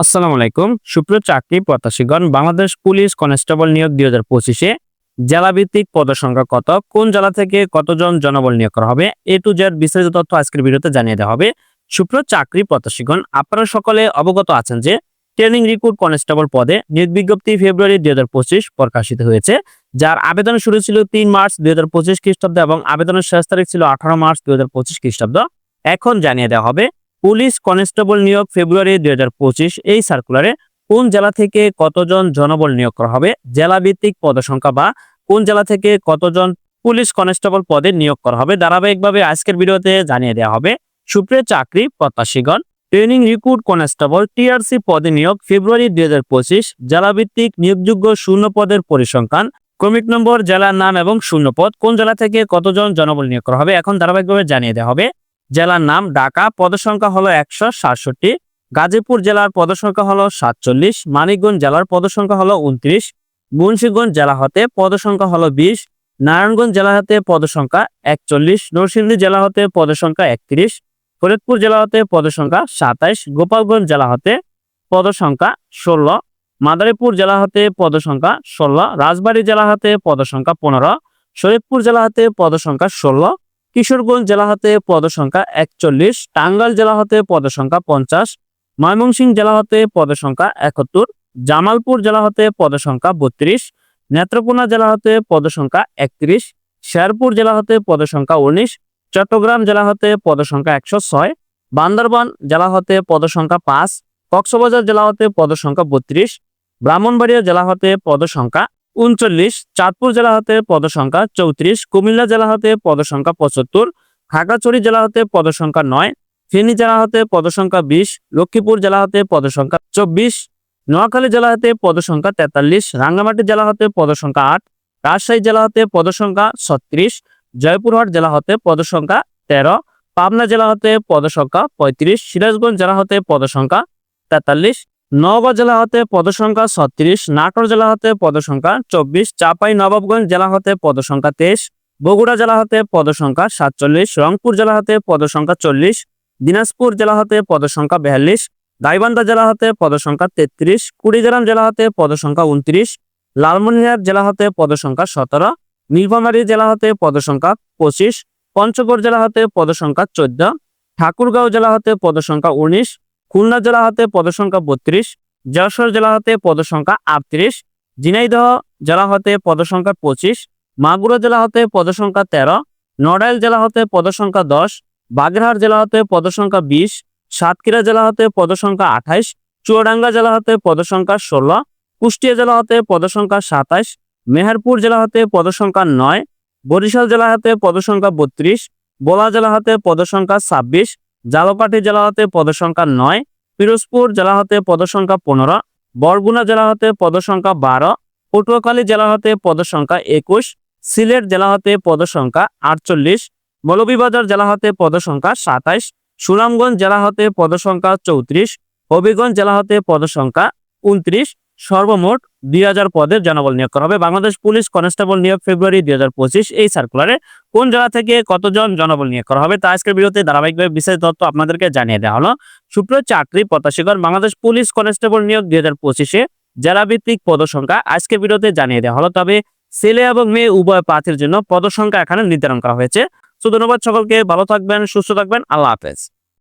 আসসালামু আলাইকুম। সুপ্রিয় চাকরি প্রত্যাশীগণ, বাংলাদেশ পুলিশ কনস্টেবল নিয়োগ দুই হাজার পঁচিশে জেলাভিত্তিক পদসংখ্যা কত? কোন জেলা থেকে কতজন জনবল নিয়োগ করা হবে? এ টু জেড বিস্তারিত তথ্য আজকের ভিডিওতে জানিয়ে দেওয়া হবে। সুপ্রিয় চাকরি প্রত্যাশীগণ, আপনারা সকলে অবগত আছেন যে ট্রেনিং রিক্রুট কনস্টেবল পদে নিয়োগ বিজ্ঞপ্তি ফেব্রুয়ারি দুই হাজার পঁচিশ প্রকাশিত হয়েছে, যার আবেদন শুরু ছিল তিন মার্চ দুই হাজার পঁচিশ খ্রিস্টাব্দ এবং আবেদনের শেষ তারিখ ছিল আঠারো মার্চ দুই হাজার পঁচিশ খ্রিস্টাব্দ। এখন জানিয়ে দেওয়া হবে পুলিশ কনস্টেবল নিয়োগ ফেব্রুয়ারি দুই হাজার পঁচিশ, এই সার্কুলারে কোন জেলা থেকে কতজন জনবল নিয়োগ করা হবে জেলা ভিত্তিক পদসংখ্যা বা কোন জেলা থেকে কতজন পুলিশ কনস্টেবল পদে নিয়োগ করা হবে ধারাবাহিকভাবে আজকের ভিডিওতে জানিয়ে দেওয়া হবে। সুপ্রিয় চাকরি প্রত্যাশীগণ, ট্রেনিং রিক্রুট কনস্টেবল টিআরসি পদে নিয়োগ ফেব্রুয়ারি দুই হাজার পঁচিশ, জেলাভিত্তিক নিয়োগযোগ্য শূন্য পদের পরিসংখ্যান, ক্রমিক নম্বর, জেলার নাম এবং শূন্য পদ, কোন জেলা থেকে কতজন জনবল নিয়োগ করা হবে, এখন ধারাবাহিকভাবে জানিয়ে দেওয়া হবে। জেলার নাম ঢাকা, পদসংখ্যা হলো একশো সাতষট্টি, গাজীপুর জেলার পদসংখ্যা হলো সাতচল্লিশ, মানিকগঞ্জ জেলার পদসংখ্যা হলো উনত্রিশ, মুন্সীগঞ্জ জেলা হতে পদসংখ্যা হলো বিশ, নারায়ণগঞ্জ জেলা হতে পদসংখ্যা একচল্লিশ, নরসিংদী জেলা হতে পদসংখ্যা একত্রিশ, ফরিদপুর জেলা হতে পদসংখ্যা সাতাইশ, গোপালগঞ্জ জেলা হতে পদসংখ্যা ষোলো, মাদারীপুর জেলা হতে পদসংখ্যা ষোলো, রাজবাড়ী জেলা হতে পদসংখ্যা পনেরো শরীয়তপুর জেলা হতে পদসংখ্যা ষোলো কিশোরগঞ্জ জেলা হতে পদসংখ্যা একচল্লিশ টাঙ্গাইল জেলা হতে পদসংখ্যা পঞ্চাশ ময়মনসিংহ জেলা হতে পদসংখ্যা একাত্তর জামালপুর জেলা হতে পদসংখ্যা বত্রিশ নেত্রকোনা জেলা হতে পদসংখ্যা একত্রিশ শেরপুর জেলা হতে পদসংখ্যা উনিশ চট্টগ্রাম জেলা হতে পদসংখ্যা একশো ছয় বান্দরবান জেলা হতে পদসংখ্যা পাঁচ কক্সবাজার জেলা হতে পদসংখ্যা বত্রিশ ব্রাহ্মণবাড়িয়া জেলা হতে পদসংখ্যা উনচল্লিশ চাঁদপুর জেলা হতে পদসংখ্যা চৌত্রিশ কুমিল্লা জেলা হতে পদসংখ্যা পঁচাত্তর খাগড়াছড়ি জেলা হতে পদসংখ্যা নয় ফেনী জেলা হতে পদসংখ্যা বিশ লক্ষ্মীপুর জেলা হতে পদসংখ্যা চব্বিশ নোয়াখালী জেলা হতে পদসংখ্যা তেতাল্লিশ রাঙ্গামাটি জেলা হতে পদসংখ্যা আট রাজশাহী জেলা হতে পদসংখ্যা ছত্রিশ জয়পুরহাট জেলা হতে পদসংখ্যা তেরো পাবনা জেলা হতে পদসংখ্যা পঁয়ত্রিশ সিরাজগঞ্জ জেলা হতে পদসংখ্যা তেতাল্লিশ নওগাঁ জেলা হতে পদসংখ্যা ছত্রিশ নাটোর জেলা হতে পদসংখ্যা চব্বিশ চাপাই নবাবগঞ্জ জেলা হতে পদসংখ্যা তেইশ বগুড়া জেলা হতে পদসংখ্যা সাতচল্লিশ রংপুর জেলা হতে পদসংখ্যা চল্লিশ দিনাজপুর জেলা হতে পদসংখ্যা বিয়াল্লিশ গাইবান্ধা জেলা হতে পদসংখ্যা তেত্রিশ কুড়িগ্রাম জেলা হতে পদসংখ্যা উনত্রিশ লালমনিরহাট জেলা হতে পদসংখ্যা সতেরো নীলফামারী জেলা হতে পদসংখ্যা পঁচিশ পঞ্চগড় জেলা হতে পদসংখ্যা চোদ্দ ঠাকুরগাঁও জেলা হতে পদসংখ্যা উনিশ খুলনা জেলা হতে পদসংখ্যা বত্রিশ যশোর জেলা হতে পদসংখ্যা আটত্রিশ ঝিনাইদহ জেলা হতে পদসংখ্যা পঁচিশ মাগুরা জেলা হতে পদসংখ্যা তেরো নড়াইল জেলা হতে পদসংখ্যা দশ বাগেরহাট জেলা হতে পদসংখ্যা বিশ সাতক্ষীরা জেলা হতে পদসংখ্যা আঠাইশ চুয়াডাঙ্গা জেলা হতে পদসংখ্যা ষোলো কুষ্টিয়া জেলা হতে পদসংখ্যা সাতাইশ মেহেরপুর জেলা হতে পদসংখ্যা নয় বরিশাল জেলা হতে পদসংখ্যা বত্রিশ বোলা জেলা হতে পদসংখ্যা ছাব্বিশ জালকাঠি জেলা হতে পদসংখ্যা নয়, পিরোজপুর জেলা হতে পদসংখ্যা পনেরো, বরগুনা জেলা হতে পদসংখ্যা বারো, পটুয়াখালী জেলা হতে পদসংখ্যা একুশ, সিলেট জেলা হতে পদসংখ্যা আটচল্লিশ, মৌলভীবাজার জেলা হতে পদসংখ্যা সাতাইশ, সুনামগঞ্জ জেলা হতে পদসংখ্যা চৌত্রিশ, হবিগঞ্জ জেলা হতে পদসংখ্যা উনত্রিশ সর্বমোট দুই হাজার পদের জনবল নিয়োগ করা হবে। বাংলাদেশ পুলিশ কনস্টেবল নিয়োগ ফেব্রুয়ারি দুই হাজার পঁচিশ এই সার্কুলারে কোন জেলা থেকে কতজন জনবল নিয়োগ করা হবে তা আজকের ভিডিওতে ধারাবাহিকভাবে বিশেষ তথ্য আপনাদেরকে জানিয়ে দেওয়া হলো। সুপ্রিয় চাকরি প্রত্যাশীগণ, বাংলাদেশ পুলিশ কনস্টেবল নিয়োগ দুই হাজার পঁচিশে জেলাভিত্তিক পদসংখ্যা আজকের ভিডিওতে জানিয়ে দেওয়া হলো। তবে ছেলে এবং মেয়ে উভয় প্রার্থীর জন্য পদসংখ্যা এখানে নির্ধারণ করা হয়েছে। তো ধন্যবাদ সকলকে, ভালো থাকবেন, সুস্থ থাকবেন, আল্লাহ হাফেজ।